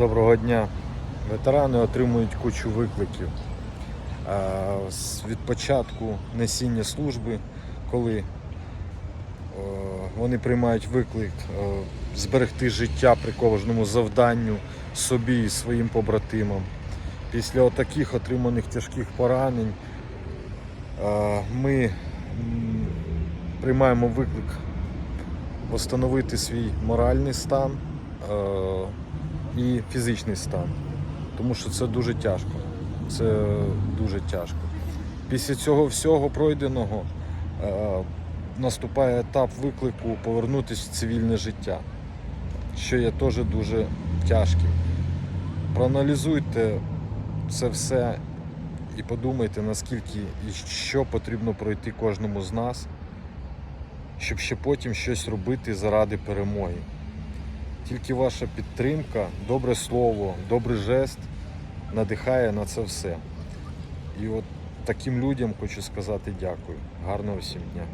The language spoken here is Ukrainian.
Доброго дня. Ветерани отримують кучу викликів. Від початку несіння служби, коли е, вони приймають виклик е, зберегти життя при кожному завданню собі і своїм побратимам. Після отаких отриманих тяжких поранень е, ми приймаємо виклик встановити свій моральний стан і фізичний стан. Тому що це дуже тяжко. Це дуже тяжко. Після цього всього пройденого е, наступає етап виклику повернутися в цивільне життя, що є теж дуже тяжким. Проаналізуйте це все і подумайте, наскільки і що потрібно пройти кожному з нас, щоб ще потім щось робити заради перемоги. Тільки ваша підтримка, добре слово, добрий жест надихає на це все. І от таким людям хочу сказати дякую. Гарного всім дня.